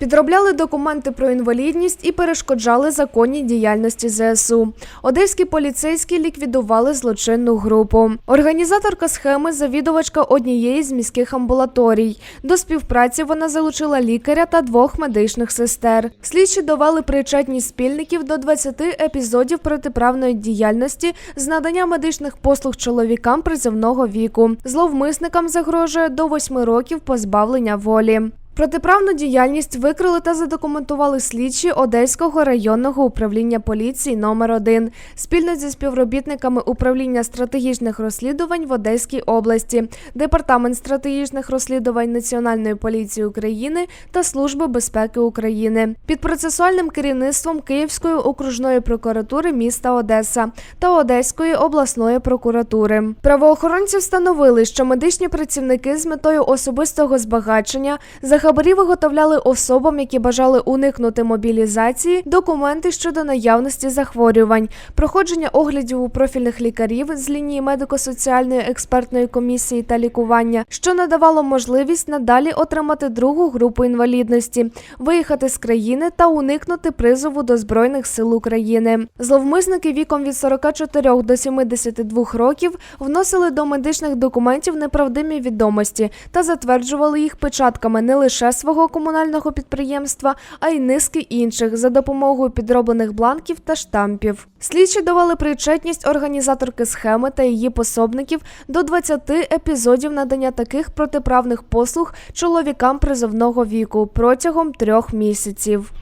Підробляли документи про інвалідність і перешкоджали законній діяльності ЗСУ. Одеські поліцейські ліквідували злочинну групу. Організаторка схеми завідувачка однієї з міських амбулаторій. До співпраці вона залучила лікаря та двох медичних сестер. Слідчі довели причетність спільників до 20 епізодів протиправної діяльності з надання медичних послуг чоловікам призовного віку. Зловмисникам загрожує до 8 років позбавлення волі. Протиправну діяльність викрили та задокументували слідчі Одеського районного управління поліції номер 1 спільно зі співробітниками управління стратегічних розслідувань в Одеській області, Департамент стратегічних розслідувань Національної поліції України та Служби безпеки України під процесуальним керівництвом Київської окружної прокуратури міста Одеса та Одеської обласної прокуратури. Правоохоронці встановили, що медичні працівники з метою особистого збагачення за хабарі виготовляли особам, які бажали уникнути мобілізації, документи щодо наявності захворювань, проходження оглядів у профільних лікарів з лінії медико-соціальної експертної комісії та лікування, що надавало можливість надалі отримати другу групу інвалідності, виїхати з країни та уникнути призову до збройних сил України. Зловмисники віком від 44 до 72 років вносили до медичних документів неправдимі відомості та затверджували їх печатками не лише свого комунального підприємства, а й низки інших за допомогою підроблених бланків та штампів. Слідчі давали причетність організаторки схеми та її пособників до 20 епізодів надання таких протиправних послуг чоловікам призовного віку протягом трьох місяців.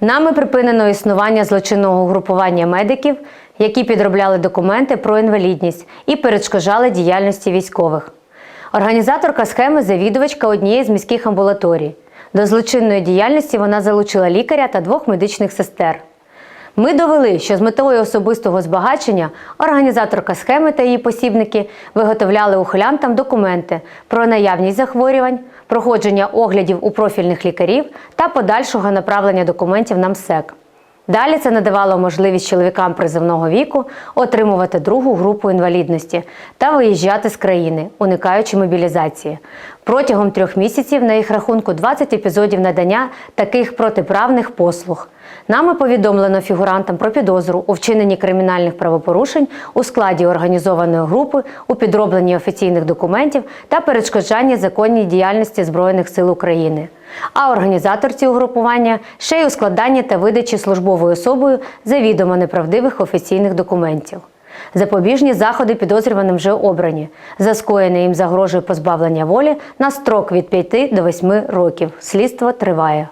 Нами припинено існування злочинного угрупування медиків, які підробляли документи про інвалідність і перешкоджали діяльності військових. Організаторка схеми завідувачка однієї з міських амбулаторій. До злочинної діяльності вона залучила лікаря та двох медичних сестер. Ми довели, що з метою особистого збагачення організаторка схеми та її посібники виготовляли ухилянтам документи про наявність захворювань, проходження оглядів у профільних лікарів та подальшого направлення документів на МСЕК. Далі це надавало можливість чоловікам призовного віку отримувати другу групу інвалідності та виїжджати з країни, уникаючи мобілізації. Протягом трьох місяців на їх рахунку 20 епізодів надання таких протиправних послуг. Нами повідомлено фігурантам про підозру у вчиненні кримінальних правопорушень у складі організованої групи у підробленні офіційних документів та перешкоджанні законній діяльності Збройних сил України. А організаторці угрупування ще й у складанні та видачі службовою особою завідомо неправдивих офіційних документів. Запобіжні заходи підозрюваним вже обрані. За скоєне їм загрожує позбавлення волі на строк від 5 до 8 років. Слідство триває.